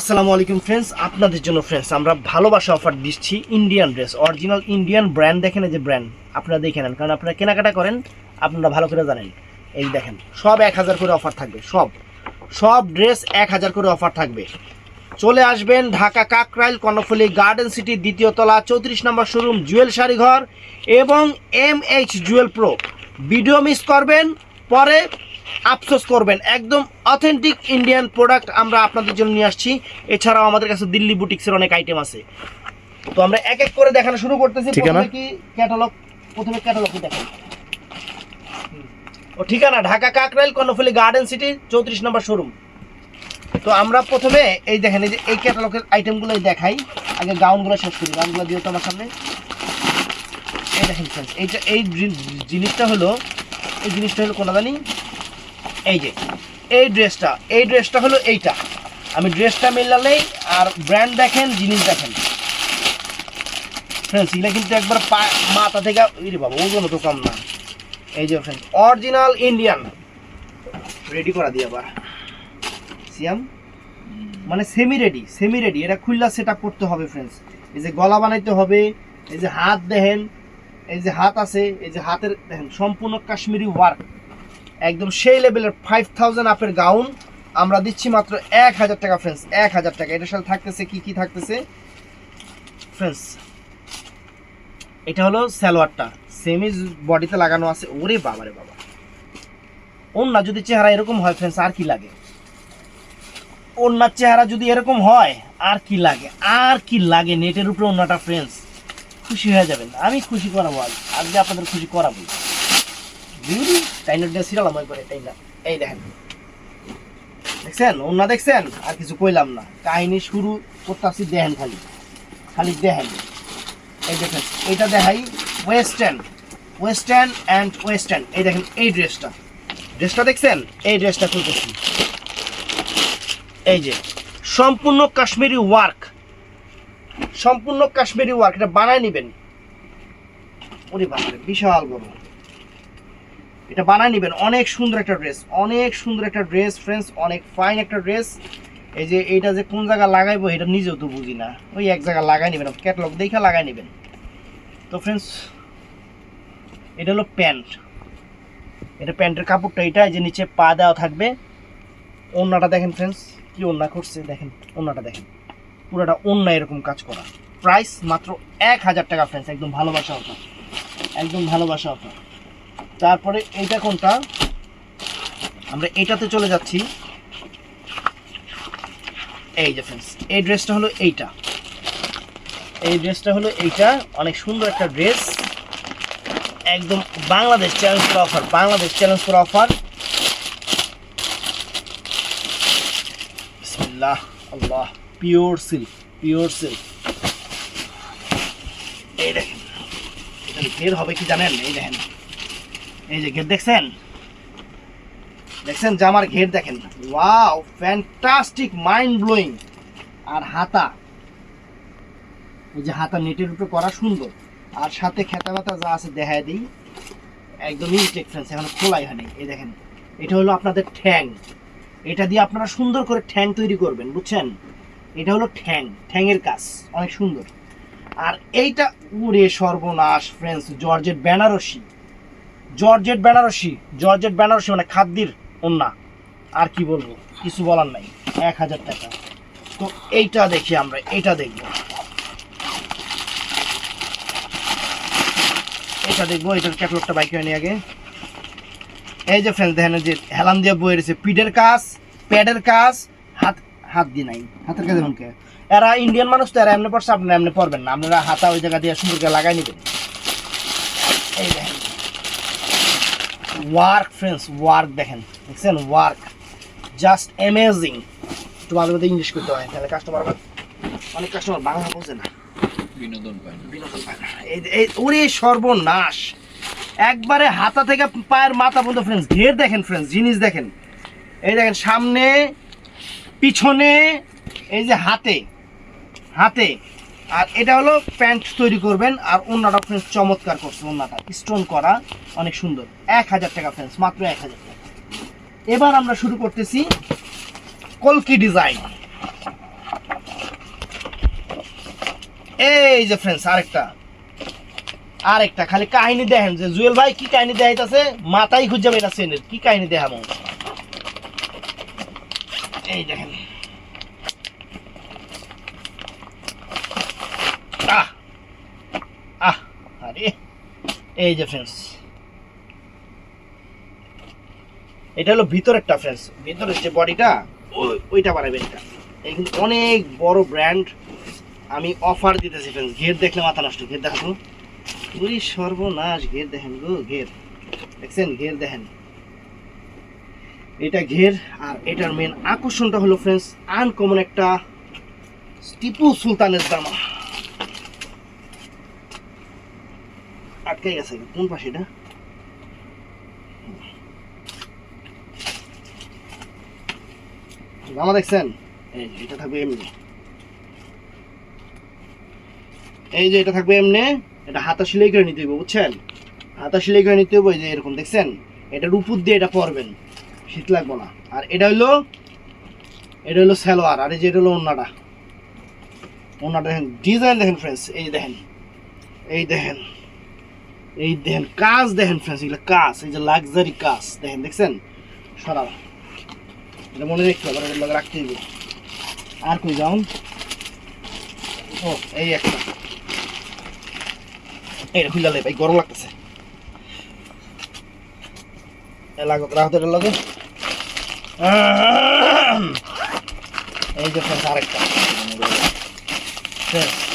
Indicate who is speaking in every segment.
Speaker 1: আসসালামু আলাইকুম ফ্রেন্ডস আপনাদের জন্য ফ্রেন্ডস আমরা ভালোবাসা অফার দিচ্ছি Indian dress original Indian brand দেখেন যে ব্র্যান্ড আপনারা দেখে নেন। কারণ আপনারা কেনাকাটা করেন, আপনারা ভালো করে জানেন। এই দেখেন, সব এক হাজার করে অফার থাকবে, সব। সব ড্রেস এক হাজার করে অফার থাকবে। চলে আসবেন ঢাকা কাকরাইল, কর্ণফুলি গার্ডেন সিটি দ্বিতীয় তলা, চৌত্রিশ নম্বর শোরুম জুয়েল শাড়িঘর এবং M H Jewel pro video miss করবেন, পরে আফসোস করবেন একদম অথেন্টিক ইন্ডিয়ান প্রোডাক্ট আমরা আপনাদের জন্য নিয়ে আসছি। এছাড়াও আমাদের কাছে দিল্লি বুটিক্সের অনেক আইটেম আছে। তো আমরা এক এক করে দেখানো শুরু করতেছি। প্রথমে কি ক্যাটালগ প্রথমে ক্যাটালগ দেখাই। ও ঠিকানা ঢাকা কাকরাইল কর্ণফুলি গার্ডেন সিটি চৌত্রিশ নম্বর শোরুম তো আমরা প্রথমে এই দেখেন এই যে এই ক্যাটালগের আইটেমগুলোই দেখাই। আগে গাউনগুলো শেষ করি গাউনগুলো দিও তো আমার সামনে। এই দেখেন এইটা এই জিনিসটা হলো এই জিনিসটা হলো কোনটা জানি এই যে, এই ড্রেসটা এই ড্রেসটা হলো এইটা। আমি ড্রেসটা মিলালেই আর ব্র্যান্ড দেখেন, জিনিস দেখেন। ফ্রেন্ডস এগুলো কিন্তু একবার পা- মাথা থেকে, ইরে বাবা, ওজন তো কম না। এই যে ফ্রেন্ডস অরিজিনাল ইন্ডিয়ান রেডি করা দিয়ে আবার। সিয়াম মানে সেমি রেডি সেমি রেডি এটা খুললা সেট আপ করতে হবে ফ্রেন্ডস এই যে গলা বানাইতে হবে, এই যে হাত দেখেন, এই যে হাত আছে, এই যে হাতের দেখেন, সম্পূর্ণ কাশ্মীরি ওয়ার্ক একদম সেই লেভেলের ফাইভ থাউজেন্ড আপের গাউন আমরা দিচ্ছি মাত্র এক হাজার টাকা ফ্রেন্ডস এক হাজার টাকা। এটার সাথে থাকতেছে কি কি থাকতেছে? ফ্রেন্ডস এটা হলো সালোয়ারটা। সেমি বডিতে লাগানো আছে। ওরে বাবারে বাবা। ওনার যদি চেহারা এরকম হয় ফ্রেন্ডস আর কি লাগে? ওনার চেহারা যদি এরকম হয়, আর কি লাগে? আর কি লাগে নেটের উপরে ওনাটা ফ্রেন্ডস খুশি হয়ে যাবেন। আমি খুশি করাবো আজ। আজকে আপনাদের খুশি করাবো আর কিছু কইলাম না। কাহিনী শুরু দেখেন খালি। খালি দেখেন। এই দেখেন দেখাই ওয়েস্টার্ন ওয়েস্টার্ন অ্যান্ড ওয়েস্টার্ন এই দেখেন, এই ড্রেসটা। ড্রেসটা দেখছেন? এই ড্রেসটা খুলতেছি। এই যে, সম্পূর্ণ কাশ্মীরি ওয়ার্ক। সম্পূর্ণ কাশ্মীরি ওয়ার্ক। এটা বানায় নেবেন। বিশাল বড়। এটা বানায় নেবেন। অনেক সুন্দর একটা ড্রেস অনেক সুন্দর একটা ড্রেস ফ্রেন্ডস অনেক ফাইন একটা ড্রেস এই যে এইটা যে কোন জায়গায় লাগাইবো এটা নিজেও তো বুঝি না। ওই এক জায়গায় লাগাই নেবেন ক্যাটলগ দেখে লাগাই নেবেন। তো ফ্রেন্ডস এটা হলো প্যান্ট। এটা প্যান্টের কাপড়টা এটা যে নিচে পা দেওয়া থাকবে। ওন্নাটা দেখেন ফ্রেন্ডস কি ওন্না করছে দেখেন, ওন্নাটা দেখেন। পুরোটা ওন্না এরকম কাজ করা। প্রাইস মাত্র এক হাজার টাকা ফ্রেন্ডস একদম ভালোবাসা অফার একদম ভালোবাসা অফার তারপরে এইটা কোনটা? আমরা এটাতে চলে যাচ্ছি। এই যে ফ্রেন্ডস এই ড্রেসটা হলো এইটা। এই ড্রেসটা হলো এইটা। অনেক সুন্দর একটা ড্রেস একদম বাংলাদেশ চ্যালেঞ্জ করা অফার বাংলাদেশ চ্যালেঞ্জ করা অফার আল্লাহ পিওর সিল্ক পিওর সিল্ক এই দেখেন ঘের হবে কি জানেন? এই দেখেন। এই যে ঘের দেখছেন? দেখছেন জামার ঘের দেখেন ওয়াও ফ্যান্টাস্টিক মাইন্ড ব্লোয়িং আর হাতা। এই যে হাতা নেটের উপরে করা সুন্দর। আর সাথে খেতা ব্যথা যা আছে দেখায় দিই। একদম ইনটেক ফ্রেন্স এখন খোলাই হয়নি। এই দেখেন, এটা হলো আপনাদের ঠ্যাং। এটা দিয়ে আপনারা সুন্দর করে ঠ্যাং তৈরি করবেন, বুঝছেন? এটা হলো ঠ্যাং ঠ্যাংয়ের কাজ, অনেক সুন্দর। আর এইটা, উড়ে সর্বনাশ ফ্রেন্ডস জর্জের বেনারসি। জর্জেট বেনারসি জর্জেট বেনারসি মানে খাদ্যির ওন্না আর কি বলব, কিছু বলার নাই, এক হাজার টাকা। তো এইটা দেখি আমরা এটা দেখব। এটা দেখব, এটার ক্যাটলগটা বাইকে নিয়ে আগে। এই যে ফ্রেন্ড দেখেন যে হেলান দিয়ে বয়ে রয়েছে পিঠের কাজ, প্যাডের কাজ, হাত হাত দিয়ে নাই, হাতের কাজ এমন এরা ইন্ডিয়ান মানুষ তো, এরা এমনি পড়ছে, আপনারা এমনি পড়বেন না। আপনারা হাতা ওই জায়গা দিয়ে সুন্দর লাগাই নেবেন। এই দেখেন। ওয়ার্ক ফ্রেন্ডস ওয়ার্ক দেখেন দেখছেন? ওয়ার্ক জাস্ট অ্যামেজিং একটু মাঝে মধ্যে ইংলিশ করতে হয় তাহলে কাস্টমার অনেক কাস্টমার বাংলা বোঝে না।
Speaker 2: বিনোদন পায় না।
Speaker 1: বিনোদন পায় না। এই এই ওরে সর্বনাশ। একবারে হাতা থেকে পায়ের মাথা পর্যন্ত ফ্রেন্ডস ঘের দেখেন ফ্রেন্ডস জিনিস দেখেন। এই দেখেন সামনে পিছনে এই যে হাতে হাতে আর এটা হলো প্যান্ট তৈরি করবেন, আর অন্যটা ফ্রেন্ডস চমৎকার করছে অন্যটা স্টোন করা, অনেক সুন্দর। এক হাজার টাকা ফ্রেন্ডস মাত্র এক হাজার টাকা। এবার আমরা শুরু করতেছি কলকি ডিজাইন। এই যে ফ্রেন্ডস আরেকটা। আরেকটা, খালি কাহিনী দেখেন যে জুয়েল ভাই কি কাহিনী দেখাইতেছে? মাথায় খুঁজে সেনের কি কাহিনী দেখাবো? এই দেখেন। আহ আহ আরে এই যে ফ্রেন্ডস এটা হলো ভিতরেরটা ফ্রেন্ডস ভিতরের যে বডিটা ওইটা বানাবেন এটা। এই অনেক বড় ব্র্যান্ড আমি অফার দিতেছি ফ্রেন্ডস ঘের দেখলে মাথা নষ্ট। ঘের দেখাবো ওই সর্বনাশ, ঘের দেখেন গো, ঘের। দেখছেন? ঘের দেখেন। এটা ঘের, আর এটার মেন আকর্ষণটা হলো ফ্রেন্ডস আনকমন একটা টিপু সুলতানের জামা। আটকে গেছে, কোন পাশে এটা? জামা দেখছেন? এই যে, এটা থাকবে এমনি। এই যে, এটা থাকবে এমনি, এটা হাতা সেলাই করে নিতে হবে বুঝছেন? হাতা সেলাই করে নিতে হবে এই যে, এরকম, দেখছেন? এটার উপর দিয়ে এটা পরবেন, শীত লাগবে না। আর এটা হলো এটা হলো সালোয়ার, আর এই যে, এটা হলো ওন্নাটা। ওন্নাটা দেখেন, ডিজাইন দেখেন ফ্রেন্ডস এই দেখেন এই দেখেন। এই দেখেন কাজ দেখেন ফ্রেন্ডস এগুলো কাজ এই যে লাক্সারি কাজ দেখেন দেখছেন? সরাও। এটা মনে হবে এটার লগে রাখতে হবে আর কই যাও? ও এই একটা। এইটা খুলে লে ভাই গরম লাগতেছে। এ লাগো রাখতে লগে। এই যে ফ্রেন্ডস আরেকটা। Friends,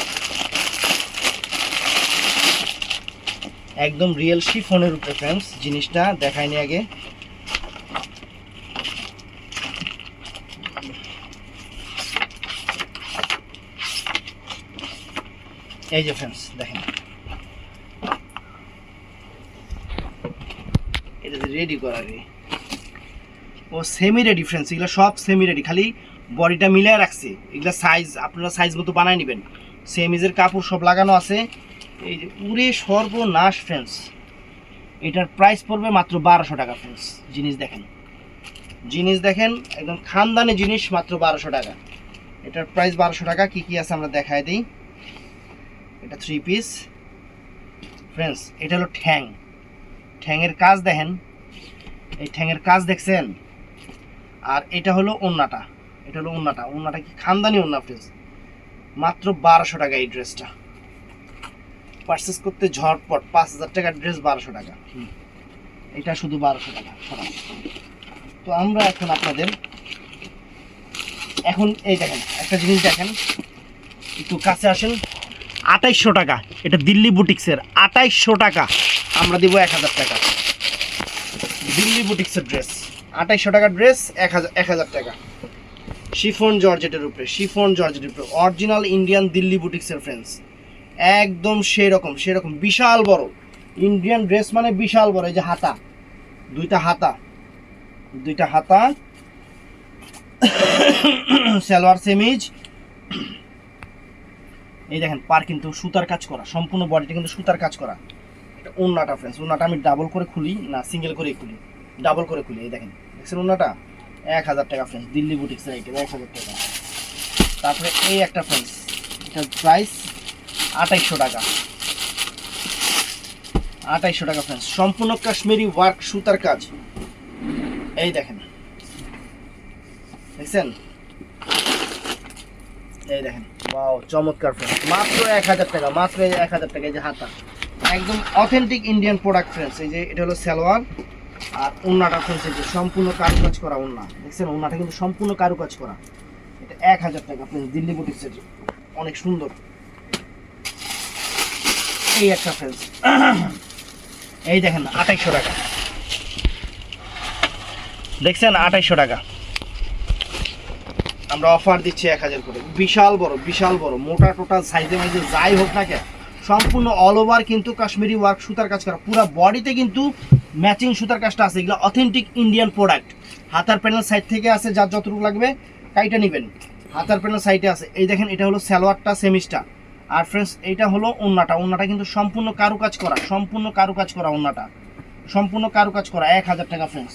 Speaker 1: একদম রিয়েল শিফনের উপরে ফ্রেন্ডস জিনিসটা দেখায়নি আগে। এই যে ফ্রেন্ডস দেখেন। এটা রেডি করা রে ও সেমি রেডি ফ্রেন্ডস এগুলো সব সেমি রেডি খালি বডিটা মিলিয়ে রাখছে। এগুলো সাইজ আপনারা সাইজ মতো বানায় নেবেন। সেমিজের কাপড় সব লাগানো আছে এই যে উড়ে সর্বনাশ ফ্রেন্ডস এটার প্রাইস পড়বে মাত্র বারোশো টাকা ফ্রেন্ডস জিনিস দেখেন। জিনিস দেখেন, একদম খানদানি জিনিস মাত্র বারোশো টাকা। এটার প্রাইস বারোশো টাকা। কী কী আছে আমরা দেখায় দিই। এটা থ্রি পিস ফ্রেন্ডস এটা হলো ঠ্যাং। ঠ্যাংয়ের কাজ দেখেন। এই ঠ্যাংয়ের কাজ দেখছেন? আর এটা হলো ওন্নাটা। এটা হলো ওন্নাটা। ওন্নাটা কি খানদানি ওন্না ফ্রেন্ডস মাত্র বারোশো টাকা এই ড্রেসটা পারচেস করতে ঝটপট পাঁচ হাজার টাকার ড্রেস বারোশো টাকা। এটা শুধু বারোশো টাকা তো আমরা এখন আপনাদের এখন এই দেখেন একটা জিনিস দেখেন। একটু কাছে আসেন। আঠাইশশো টাকা এটা দিল্লি বুটিক্সের আঠাইশশো টাকা। আমরা দিব এক হাজার টাকা। দিল্লি বুটিক্সের ড্রেস আঠাইশশো টাকার ড্রেস এক হাজার এক হাজার টাকা। শিফন জর্জেটের উপরে শিফন জর্জেটের উপরে। অরিজিনাল ইন্ডিয়ান দিল্লি বুটিক্সের ফ্রেন্ডস একদম সেরকম সেরকম। বিশাল বড়। ইন্ডিয়ান ড্রেস মানে বিশাল বড়, এই যে হাতা। দুইটা হাতা। দুইটা হাতা। সালোয়ার সেমিজ। এই দেখেন, পার কিন্তু সুতার কাজ করা। সম্পূর্ণ বডিটা কিন্তু সুতার কাজ করা। এটা ওন্নাটা ফ্রেন্ডস ওন্নাটা আমি ডাবল করে খুলি, না সিঙ্গেল করেই খুলি। ডাবল করে খুলি, এই দেখেন। দেখছেন ওন্নাটা? এক হাজার টাকা ফ্রেন্ডস দিল্লি বুটিক্সের আইটেম এক হাজার টাকা। তারপরে এই একটা ফ্রেন্ডস এটার প্রাইস আঠাইশশো টাকা। আঠাইশশো টাকা ফ্রেন্ডস সম্পূর্ণ কাশ্মীরি ওয়ার্ক সুতার কাজ। এই দেখেন। দেখছেন? এই দেখেন। বাও চমৎকার ফ্রেন্ডস মাত্র এক হাজার টাকা, মাত্র এক হাজার টাকা এই যে হাতা। একদম অথেন্টিক ইন্ডিয়ান প্রোডাক্ট ফ্রেন্ডস এই যে এটা হলো সালোয়ার আর ওন্নাটা ফ্রেন্ডস এই যে সম্পূর্ণ কারুকাজ করা ওন্না। দেখছেন? ওন্নাটা কিন্তু সম্পূর্ণ কারুকাজ করা। এটা এক হাজার টাকা ফ্রেন্ডস দিল্লি বুটিক্সের অনেক সুন্দর। এই একটা ফ্রেন্ডস এই দেখেন, আঠাইশশো টাকা। দেখছেন, আঠাইশশো টাকা। আমরা অফার দিচ্ছি এক হাজার করে। বিশাল বড় বিশাল বড়। মোটা টোটা সাইজে মাইজে যাই হোক না কেন, সম্পূর্ণ অল ওভার কিন্তু কাশ্মীরি ওয়ার্ক সুতার কাজ করা। পুরো বডিতে কিন্তু ম্যাচিং সুতার কাজটা আছে। এগুলো অথেন্টিক ইন্ডিয়ান প্রোডাক্ট হাতার প্যানেল সাইড থেকে আছে, যার যতটুকু লাগবে, কাইটা নেবেন। হাতার প্যানেল সাইডে আছে। এই দেখেন, এটা হলো সালোয়ারটা সেমিস্টার আর ফ্রেন্ডস এইটা হলো ওন্নাটা। ওন্নাটা কিন্তু সম্পূর্ণ কারুকাজ করা, সম্পূর্ণ কারুকাজ করা ওন্নাটা। সম্পূর্ণ কারুকাজ করা, এক হাজার টাকা ফ্রেন্ডস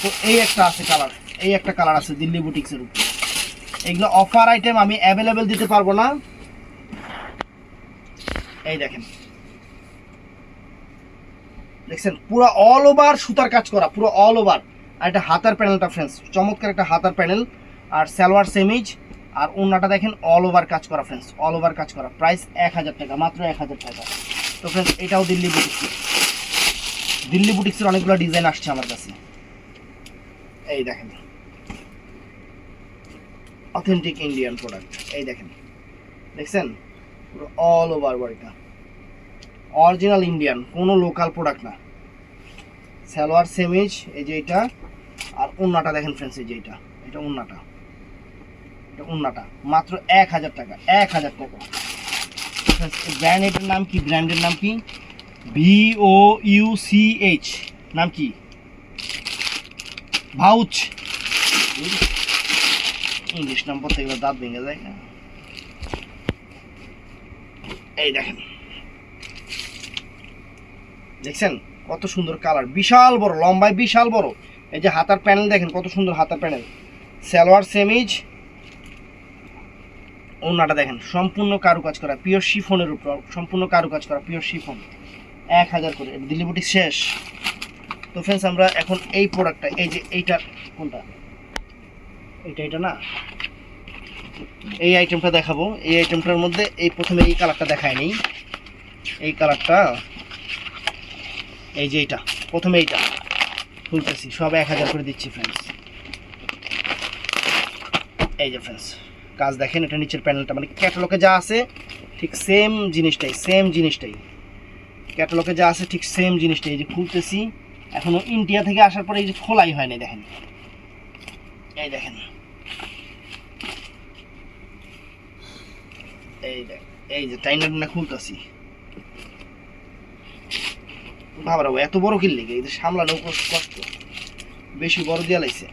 Speaker 1: তো এই একটা আছে কালার এই একটা কালার আছে দিল্লি বুটিক্সের উপর। এগুলো অফার আইটেম আমি অ্যাভেলেবেল দিতে পারব না। এই দেখেন। দেখছেন? পুরো অল ওভার সুতার কাজ করা, পুরো অল ওভার আর একটা হাতার প্যানেলটা ফ্রেন্ডস চমৎকার একটা হাতার প্যানেল আর সালোয়ার সেমিজ আর ওনাটা দেখেন অল ওভার কাজ করা ফ্রেন্ডস অল ওভার কাজ করা। প্রাইস এক হাজার টাকা, মাত্র এক হাজার টাকা। তো ফ্রেন্ডস এটাও দিল্লি বুটিক্সের দিল্লি বুটিক্সের অনেকগুলো ডিজাইন আসছে আমার কাছে। এই দেখেন। অথেন্টিক ইন্ডিয়ান প্রোডাক্ট এই দেখেন। দেখছেন? পুরো অল ওভার বডিটা অরিজিনাল ইন্ডিয়ান কোনো লোকাল প্রোডাক্ট না। সালোয়ার সেমিজ এই যে এটা। আর উন্নাটা দেখেন ফ্রেন্ডস এই যে এটা। এটা উন্নাটা এটা উন্নাটা। মাত্র এক হাজার টাকা, এক হাজার টাকা। ব্র্যান্ড এটার নাম কি? ব্র্যান্ডের নাম কি? V O U C H নাম কি? ভাউচ। ইংলিশ নাম পড়তে গেলে দাঁত ভেঙে যায় না। এই দেখেন। দেখছেন? কত সুন্দর কালার। বিশাল বড়, লম্বায় বিশাল বড়। এই যে হাতার প্যানেল দেখেন, কত সুন্দর হাতার প্যানেল। সালোয়ার, সেমিজ ওনাটা দেখেন, সম্পূর্ণ কারুকাজ করা পিওর শিফনের উপর, সম্পূর্ণ কারুকাজ করা পিওর শিফন। এক হাজার করে ডেলিভারি শেষ। তো ফ্রেন্ডস আমরা এখন এই প্রোডাক্টটা এই যে এইটা, কোনটা? এইটা এটা না? এই আইটেমটা দেখাবো। এই আইটেমটার মধ্যে এই প্রথমে এই কালারটা দেখায় নেই। এই কালারটা এই যে এইটা, প্রথমে এইটা। খুলতেছি, সব এক হাজার করে দিচ্ছি ফ্রেন্ডস এই যে ফ্রেন্ডস কাজ দেখেন, এটা নিচের প্যানেলটা মানে ক্যাটালগে যা আছে, ঠিক সেম জিনিসটাই সেম জিনিসটাই। ক্যাটালগে যা আছে, ঠিক সেম জিনিসটাই, এই যে খুলতেছি, এখনও ইন্ডিয়া থেকে আসার পরে এই যে খোলাই হয়নি দেখেন। এই দেখেন। এই দেখ, এই যে টাইনার না খুলতেছি। বাবারা, এত বড় কিনলে এই যে সামলানো কষ্ট, বেশি বড় দিয়ে লাইছে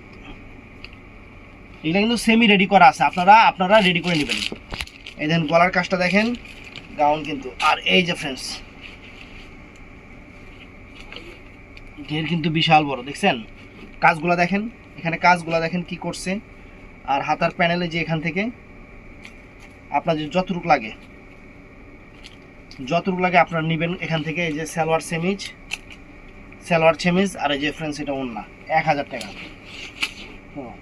Speaker 1: এগুলো কিন্তু সেমি রেডি করা আছে। আপনারা আপনারা রেডি করে নেবেন। এই দেখেন, গলার কাজটা দেখেন গাউন কিন্তু। আর এই যে ফ্রেন্ডস ঘের কিন্তু বিশাল বড়, দেখছেন? কাজগুলো দেখেন, এখানে কাজগুলো দেখেন কি করছে। আর হাতার প্যানেলে যে এখান থেকে, আপনার যে যতটুক লাগে যতটুক লাগে আপনারা নেবেন এখান থেকে। এই যে সালোয়ার সেমিজ সালোয়ার সেমিজ, আর এই যে ফ্রেন্ডস এটা ওন্না এক হাজার টাকা। হুম।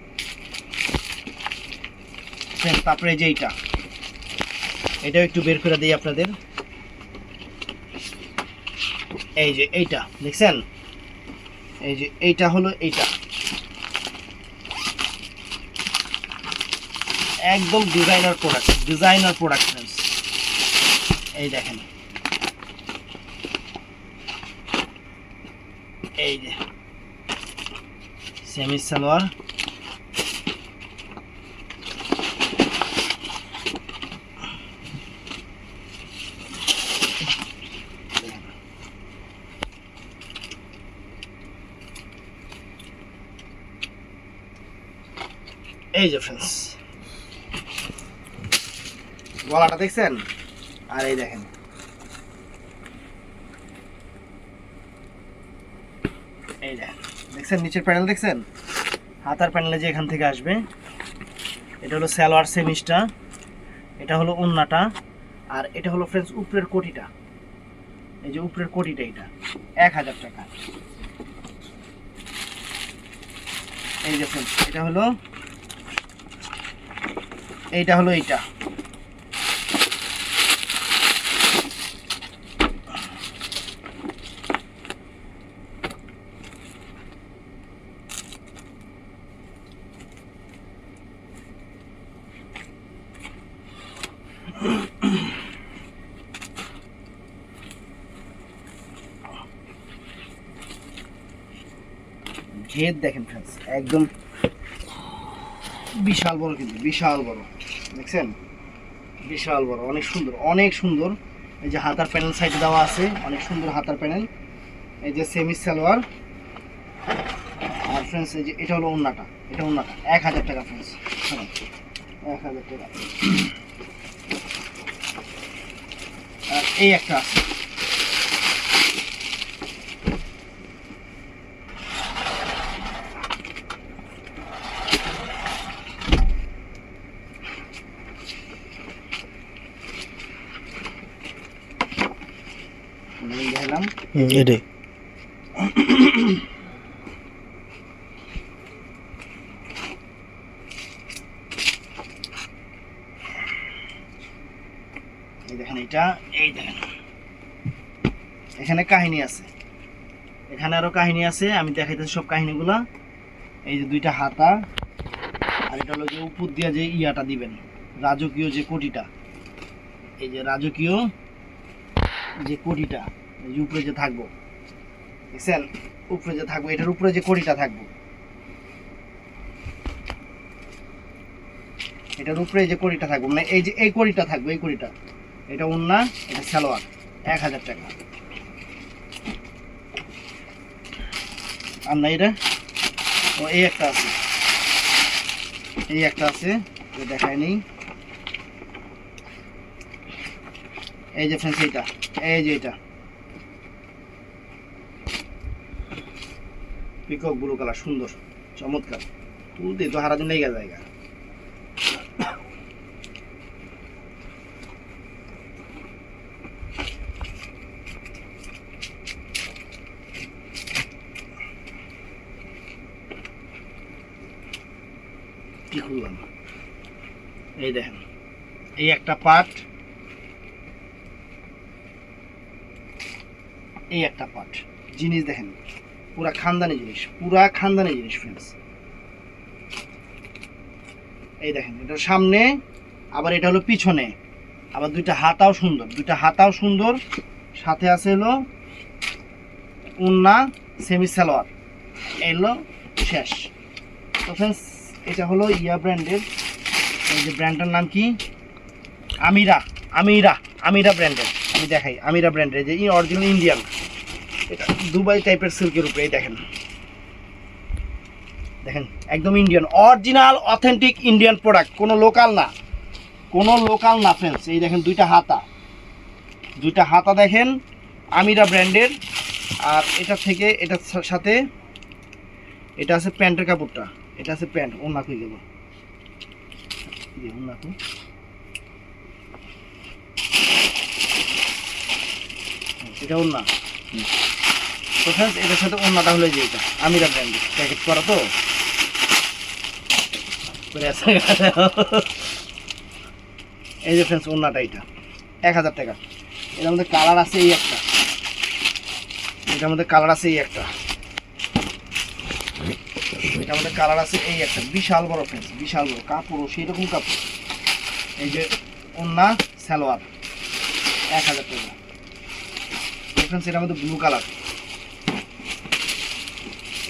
Speaker 1: ফ্রেন্ডস তারপরে যে এইটা এটাও একটু বের করে দিই আপনাদের। এই যে এইটা, দেখছেন? এই যে এইটা হলো এইটা। একদম designer product designer product friends এই দেখেন। এই যে। সেমি সালোয়ার এই যে ফ্রেন্ডস গলাটা দেখছেন? আর এই দেখেন। এই দেখেন, দেখছেন নিচের প্যানেল দেখছেন? হাতার প্যানেলে যে এখান থেকে আসবে, এটা হলো সালোয়ার সেমিসটা এটা হলো উন্নাটা আর এটা হলো ফ্রেন্ডস উপরের কোটিটা। এই যে উপরের কোটিটা এটা, এক হাজার টাকা। এই যে ফ্রেন্ডস এটা হলো এইটা হলো এইটা। ঘের দেখেন ফ্রেন্ডস একদম বিশাল বড় কিন্তু, বিশাল বড়। দেখছেন? বিশাল বড়, অনেক সুন্দর অনেক সুন্দর। এই যে হাতার প্যানেল সাইডে দেওয়া আছে, অনেক সুন্দর হাতার প্যানেল। এই যে সেমি সালোয়ার। আর ফ্রেন্ডস এই যে এটা হলো ওন্নাটা, এটা ওন্নাটা। এক হাজার টাকা ফ্রেন্ডস এক হাজার টাকা। আর এই একটা আছে দেখাইলাম
Speaker 2: হুম এটাই
Speaker 1: এই দেখেন এটা এই এখানে কাহিনী আছে। এখানে আরও কাহিনী আছে, আমি দেখাইতেছি সব কাহিনীগুলা। এই যে দুইটা হাতা, আর এটা হলো যে উপর দিয়ে যে ইয়াটা দিবেন, রাজকীয় যে কোটিটা। এই যে রাজকীয় যে কোটিটা। উপরে যে থাকব দেখছেন উপরে যে থাকব, এটার উপরে যে কড়িটা থাকব, এটার উপরে যে কড়িটা থাকবে মানে এই যে, এই কড়িটা থাকবে, এই কড়িটা, এটা উন্না এটা সালোয়ার, এক হাজার টাকা। আর না এটা? ও, এই একটা আছে। এই একটা আছে দেখায় নেই। এই যে ফ্রেন্ডস এইটা, এই যে এটা পিকক ব্লু কালার সুন্দর, চমৎকার। তুলতে তো হারা লেগে জায়গা কি খুললাম? এই দেখেন, এই একটা পার্ট এই একটা পার্ট জিনিস দেখেন পুরা খানদানি জিনিস, পুরা খানদানি জিনিস ফ্রেন্ডস এই দেখেন, এটা সামনে, আবার এটা হলো পিছনে। আবার দুইটা হাতাও সুন্দর, দুইটা হাতাও সুন্দর। সাথে আছে হলো উন্না সেমি সালোয়ার এলো শেষ। তো ফ্রেন্ডস এটা হলো ইয়া ব্র্যান্ডের এই যে ব্র্যান্ডটার নাম কি? আমিরা আমিরা আমিরা ব্র্যান্ডের আমি দেখাই, আমিরা ব্র্যান্ডের যে অরিজিনাল ইন্ডিয়ান এটা দুবাই টাইপের সিল্কের উপরে দেখেন। দেখেন, একদম Indian original authentic Indian product কোনো লোকাল না। কোনো লোকাল না ফ্রেন্ডস এই দেখেন দুইটা হাতা। দুইটা হাতা দেখেন, আমিরা ব্র্যান্ডের। আর এটা থেকে এটার সাথে, এটা আছে প্যান্টের কাপড়টা। এটা আছে প্যান্ট ওনা খুলে দেবো। ওনা এটা ওনা তো ফ্রেন্ডস এটার সাথে ওনাটা হলো যে এটা, আমিরা ব্র্যান্ডের প্যাকেট করা তো। এই যে ফ্রেন্ডস ওনাটা এটা, এক হাজার টাকা। এটার মধ্যে কালার আছে এই একটা। এটার মধ্যে কালার আছে এই একটা। এটার মধ্যে কালার আছে এই একটা। বিশাল বড় ফ্রেন্স বিশাল বড়। কাপড়ও সেই রকম কাপড়। এই যে ওন্না সালোয়ার। এক হাজার টাকা। ফ্রেন্স এটার মধ্যে ব্লু কালার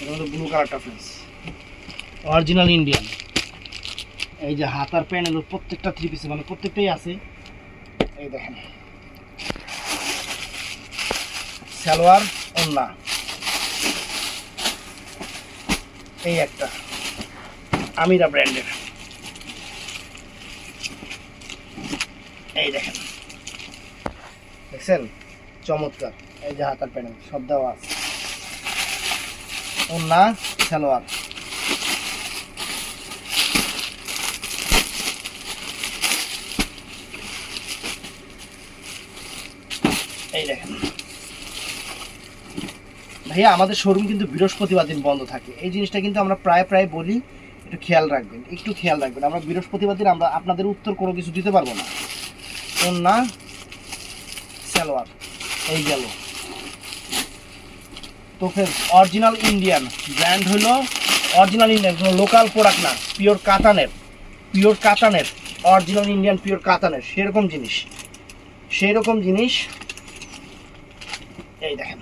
Speaker 1: মধ্যে ব্লু কালারটা ফ্রেন্স অরিজিনাল ইন্ডিয়ান এই যে হাতার প্যানেল প্রত্যেকটা থ্রি পিসে মানে প্রত্যেকটাই আছে। এই দেখেন। সালোয়ার, ওন্না। এই একটা। আমিরা ব্র্যান্ডের। এই দেখেন। দেখছেন? চমৎকার। এই যে হাতার প্যানেল সব দেওয়া আছে। ওন্না সালোয়ার এই দেখেন। ভাইয়া, আমাদের শোরুম কিন্তু বৃহস্পতিবার দিন বন্ধ থাকে। এই জিনিসটা কিন্তু আমরা প্রায় প্রায় বলি, একটু খেয়াল রাখবেন, একটু খেয়াল রাখবেন। আমরা বৃহস্পতিবার দিন আমরা আপনাদের উত্তর কোনো কিছু দিতে পারব না। না সালোয়ার এই গেল। তো ফ্রেন্ডস অরিজিনাল ইন্ডিয়ান ব্র্যান্ড হলো অরিজিনাল ইন্ডিয়ান লোকাল প্রোডাক্ট না পিওর কাতানের পিওর কাতানের অরিজিনাল ইন্ডিয়ান পিওর কাতানের, সেরকম জিনিস সেরকম জিনিস। এই দেখেন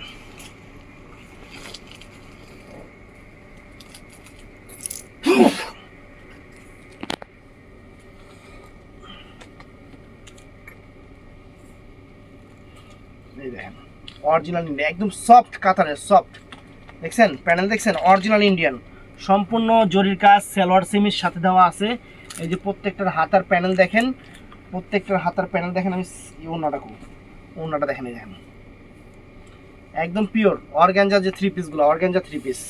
Speaker 1: এই দেখেন অরিজিনাল ইন্ডিয়ান একদম সফট কাতারের সফট দেখছেন? প্যানেল দেখছেন? অরিজিনাল ইন্ডিয়ান সম্পূর্ণ জরির কাজ, সালোয়ার সেমির সাথে দেওয়া আছে। এই যে প্রত্যেকটার হাতার প্যানেল দেখেন, প্রত্যেকটার হাতার প্যানেল দেখেন, আমি ওনাটা খুব ওনাটা দেখেন, এই দেখেন। একদম পিওর অর্গ্যাঞ্জা যে থ্রি পিসগুলো organza three piece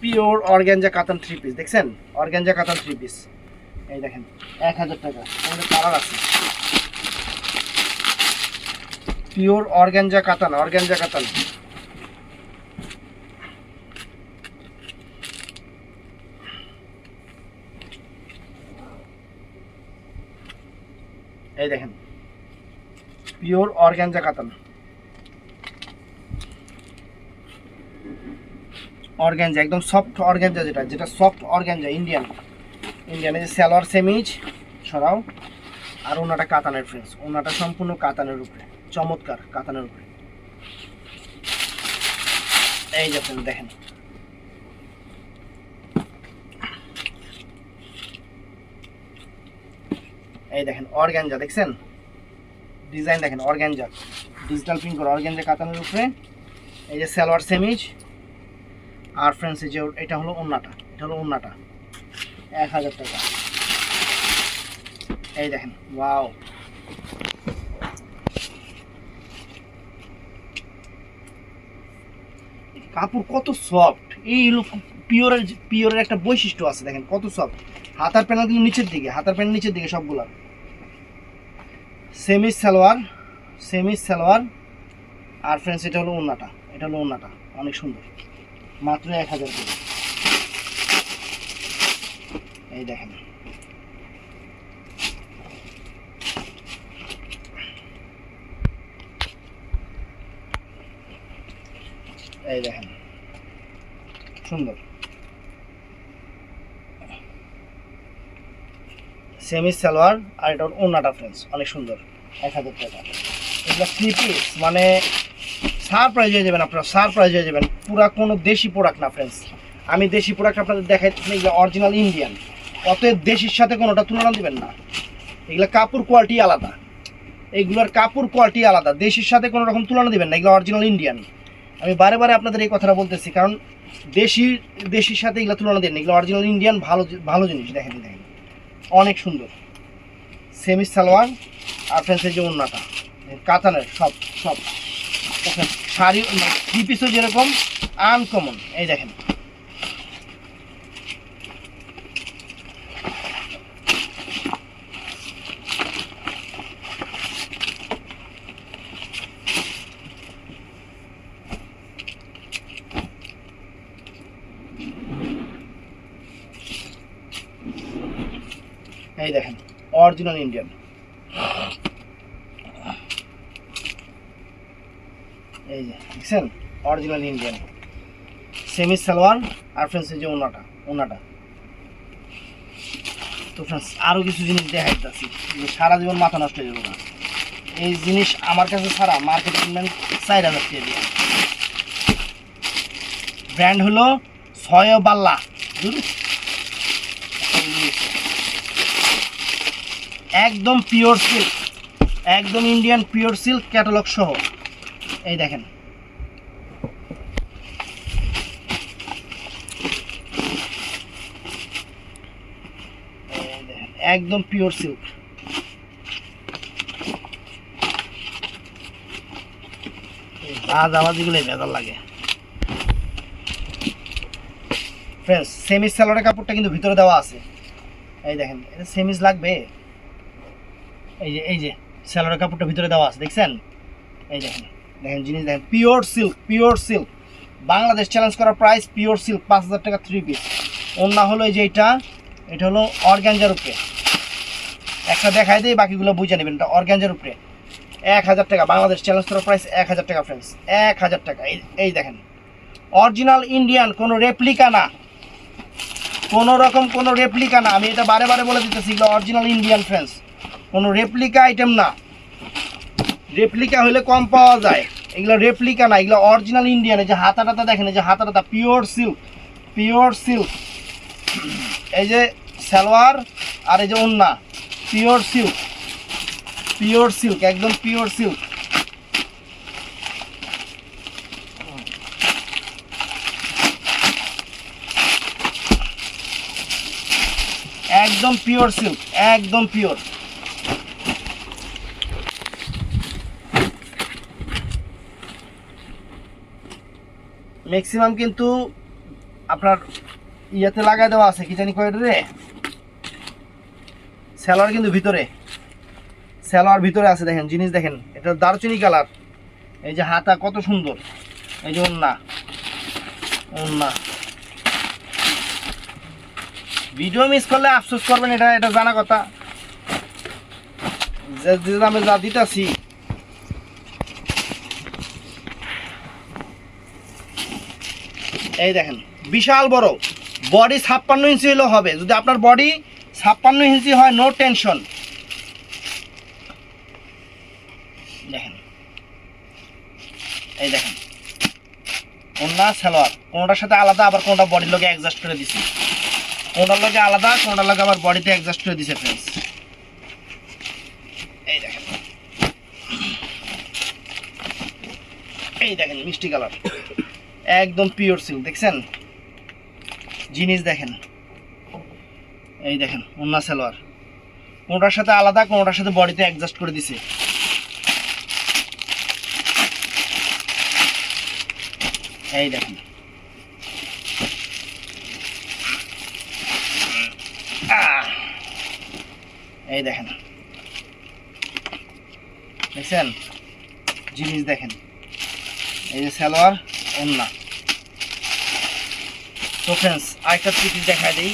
Speaker 1: pure organza কাতান থ্রি পিস দেখছেন? অর্গ্যাঞ্জা কাতান থ্রি পিস এই দেখেন, এক হাজার টাকা। আমাদের কালার আছে। পিওর অর্গ্যানজা কাতান অর্গ্যানজা কাতান। এই দেখেন, পিওর অর্গ্যানজা কাতান। অর্গ্যানজা একদম সফট অর্গ্যানজা যেটা যেটা সফট অর্গ্যানজা ইন্ডিয়ান ইন্ডিয়ান এই যে সালোয়ার সেমিজ ছড়াও আর ওনাটা কাতানের ফ্রেন্ডস ওনাটা সম্পূর্ণ কাতানের উপরে। চমৎকার, কাতানের উপরে। এই যে দেখেন। এই দেখেন অর্গ্যানজা দেখছেন? ডিজাইন দেখেন অর্গ্যানজা ডিজিটাল প্রিন্ট করা অর্গ্যানজা কাতানের উপরে। এই যে সালোয়ার সেমিজ। আর ফ্রেন্ডস এই যে এটা হলো ওন্নাটা এটা হলো ওন্নাটা এক হাজার টাকা। এই দেখেন ওয়াও কাপড় কত সফট এই পিওরের পিওরের একটা বৈশিষ্ট্য আছে, দেখেন কত সফট হাতার প্যানেল কিন্তু নিচের দিকে, হাতার প্যানেল নিচের দিকে সবগুলা। সেমিস সালোয়ার সেমিস সালোয়ার। আর ফ্রেন্ডস এটা হলো ওন্নাটা এটা হলো ওন্নাটা অনেক সুন্দর। মাত্র এক হাজার এই দেখেন। এই দেখেন। সুন্দর। সেমি সালোয়ার আর এটা ওনাটা ফ্রেন্ডস অনেক সুন্দর। এক হাজার টাকা এগুলো থ্রি পিস মানে সারপ্রাইজ হয়ে যাবেন আপনারা সারপ্রাইজ হয়ে যাবেন। পুরা কোনো দেশি প্রোডাক্ট না ফ্রেন্ডস আমি দেশি প্রোডাক্ট আপনাদের দেখাইতেছি এগুলো অরিজিনাল ইন্ডিয়ান অতএব দেশির সাথে কোনোটা তুলনা দিবেন না। এগুলো কাপড় কোয়ালিটি আলাদা। এগুলোর কাপড় কোয়ালিটি আলাদা। দেশির সাথে কোনো রকম তুলনা দিবেন না, এগুলো অরিজিনাল ইন্ডিয়ান আমি বারে বারে আপনাদের এই কথাটা বলতেছি, কারণ দেশি, দেশির সাথে এগুলো তুলনা দেন এগুলো অরিজিনাল ইন্ডিয়ান ভালো ভালো জিনিস, দেখেন দেখেন। অনেক সুন্দর। সেমি সালোয়ার আর ফ্রেন্সের যে ওন্নাটা, কাতানের সব সব। শাড়ি থ্রি পিসও যেরকম আনকমন এই দেখেন এই দেখেন অরিজিনাল ইন্ডিয়ান এই যে, দেখছেন? অরিজিনাল ইন্ডিয়ান সেমি আর ফ্রেন্ডস যে তো ফ্রেন্ডস আরও কিছু জিনিস সারা জীবন মাথা নষ্ট হয়ে না। এই জিনিস আমার কাছে ছাড়া মার্কেটে কিনবেন ব্র্যান্ড হলো ছয় বাল্লা বুঝলি? একদম পিওর সিল্ক একদম ইন্ডিয়ান পিওর সিল্ক ক্যাটালগ সহ। এই দেখেন। একদম পিওর সিল্ক দাজ আওয়াজগুলোই ভেজাল লাগে। ফ্রেন্ডস সেমিস স্যালোয়ারের কাপড়টা কিন্তু ভিতরে দেওয়া আছে। এই দেখেন, এটা সেমিস লাগবে? এই যে এই যে স্যালোয়ারের কাপড়টা ভিতরে দেওয়া আছে, দেখছেন? এই দেখেন দেখেন জিনিস, দেখেন pure silk pure silk Bangladesh challenge করার প্রাইস পিওর সিল্ক পাঁচ হাজার টাকা থ্রি পিস অন্য হলো এই যে এটা এটা হলো অর্গ্যাঞ্জার উপরে। একটা দেখাই দিই, বাকিগুলো বুঝে নেবেন, এটা অর্গ্যাঞ্জার উপরে। এক হাজার টাকা, বাংলাদেশ চ্যালেঞ্জ করার প্রাইস এক হাজার টাকা ফ্রেন্ডস এক হাজার টাকা, এই এই দেখেন। অরিজিনাল ইন্ডিয়ান কোনো রেপ্লিকা না। কোনো রকম কোনো রেপ্লিকা না। আমি এটা বারে বারে বলে দিতেছি অরিজিনাল ইন্ডিয়ান ফ্রেন্ডস কোনো রেপ্লিকা আইটেম না। রেপ্লিকা হলে কম পাওয়া যায়। এগুলো রেপ্লিকা না, এগুলো অরিজিনাল ইন্ডিয়ান এই যে হাতা টাতা দেখেন, এই যে হাতা টাতা পিওর সিল্ক পিওর সিল্ক এই যে সালোয়ার আর এই যে ওন্না পিওর সিল্ক পিওর সিল্ক একদম পিওর সিল্ক একদম পিওর সিল্ক একদম পিওর ম্যাক্সিমাম কিন্তু আপনার ইয়েতে লাগাই দেওয়া আছে, কি জানি কয় রে? স্যালোয়ার কিন্তু ভিতরে। স্যালোয়ার ভিতরে আছে, দেখেন, জিনিস দেখেন, এটা দারচিনি কালার। এই যে হাতা কত সুন্দর। এই যে ওন্না। ভিডিও মিস করলে আফসোস করবেন, এটা এটা জানা কথা। যে দামে যা দিতেছি। এই দেখেন, বিশাল বড়। বডি ছাপ্পান্ন ইঞ্চি হলেও হবে। যদি আপনার বডি ছাপ্পান্ন ইঞ্চি হয় নো টেনশন দেখেন। এই দেখেন। কোনটা সালোয়ার? কোনটার সাথে আলাদা? আবার কোনটা বডির লগে অ্যাডজাস্ট করে দিছি। কোনটার লগে আলাদা? কোনটার লগে আবার বডিতে অ্যাডজাস্ট করে দিছে ফ্রেন্ডস এই দেখেন। এই দেখেন, মিষ্টি কালার একদম পিওর সিল্ক দেখছেন? জিনিস দেখেন। এই দেখেন অন্যা সালোয়ার। কোনটার সাথে আলাদা, কোনোটার সাথে বডিতে অ্যাডজাস্ট করে দিছে। এই দেখেন। এই দেখেন। দেখছেন? জিনিস দেখেন। এই যে সালোয়ার ওন্না তো ফ্রেন্ডস আরেকটা পিস দেখায় দিই।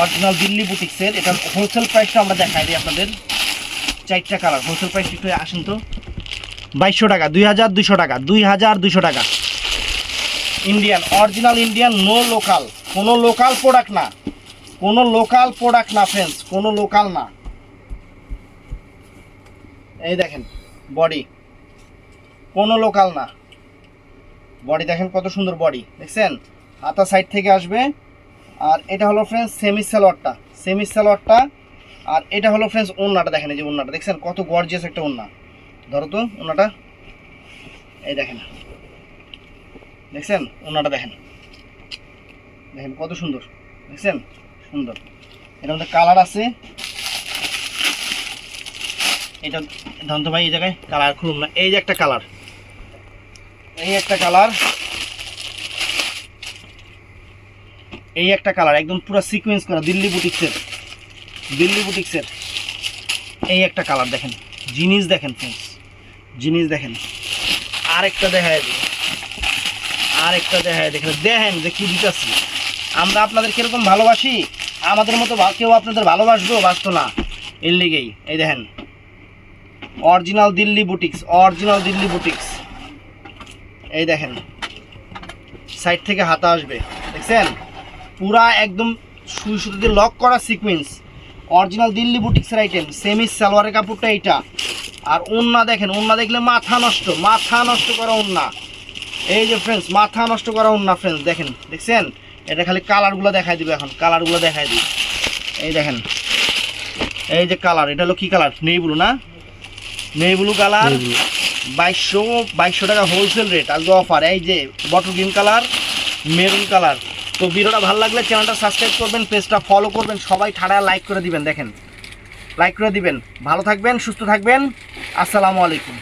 Speaker 1: অরিজিনাল দিল্লি বুটিক্সের এটা হোলসেল প্রাইসটা আমরা দেখাই দিই আপনাদের। চারটা কালার হোলসেল প্রাইস একটু আসেন তো। বাইশশো টাকা, দুই হাজার দুইশো টাকা, দুই হাজার দুইশো টাকা। Indian original Indian no local কোনো লোকাল প্রোডাক্ট না। কোনো লোকাল প্রোডাক্ট না ফ্রেন্ডস কোনো লোকাল না। এই দেখেন বডি কোনো লোকাল না। বডি দেখেন কত সুন্দর বডি দেখছেন? হাতা সাইড থেকে আসবে। আর এটা হলো ফ্রেন্ডস সেমি সালোয়ারটা সেমি সালোয়ারটা আর এটা হলো ফ্রেন্ডস ওন্নাটা দেখেন, এই যে ওন্নাটা দেখছেন কত গর্জিয়াস একটা ওন্না ধরো তো ওন্নাটা এই দেখেন। দেখছেন? ওন্নাটা দেখেন। দেখেন কত সুন্দর। দেখছেন? সুন্দর। এটার মধ্যে কালার আছে। এটা ধন্ত ভাই, এই জায়গায় কালার খুলুন না। এই যে একটা কালার এই একটা কালার এই একটা কালার একদম পুরো সিকোয়েন্স করা, দিল্লি বুটিক্সের দিল্লি বুটিক্সের এই একটা কালার দেখেন। জিনিস দেখেন ফ্রেন্ডস জিনিস দেখেন। আরেকটা দেখায় দিই। আরেকটা দেখায় দেখেন দেখেন যে কি দিতেছি। আমরা আপনাদের কীরকম ভালোবাসি? আমাদের মতো কেউ আপনাদের ভালোবাসবো? বাসতো না। এর লিগেই, এই দেখেন। Original Delhi boutiques original Delhi boutiques এই দেখেন। সাইড থেকে হাতা আসবে। দেখছেন? পুরা একদম সুই সুতো দিয়ে লক করা সিকোয়েন্স অরিজিনাল দিল্লি বুটিক্সের আইটেম সেমি সালোয়ারের কাপড়টা এইটা। আর ওন্না দেখেন ওন্না দেখলে মাথা নষ্ট মাথা নষ্ট করা ওন্না এই যে ফ্রেন্ডস মাথা নষ্ট করা ওন্না ফ্রেন্ডস দেখেন দেখছেন? এটা খালি কালারগুলো দেখাই দিবে এখন কালারগুলো দেখাই দিই। এই দেখেন এই যে কালার এটা হলো কি কালার নেই ব্লু না? নেই ব্লু কালার বাইশশো বাইশশো টাকা হোলসেল রেট আজকে অফার এই যে bottle green colour maroon colour তো ভিডিওটা ভালো লাগলে চ্যানেলটা সাবস্ক্রাইব করবেন, পেজটা ফলো করবেন, সবাই ঠাড়া লাইক করে দিবেন, দেখেন। লাইক করে দিবেন। ভালো থাকবেন, সুস্থ থাকবেন। আসসালামু আলাইকুম।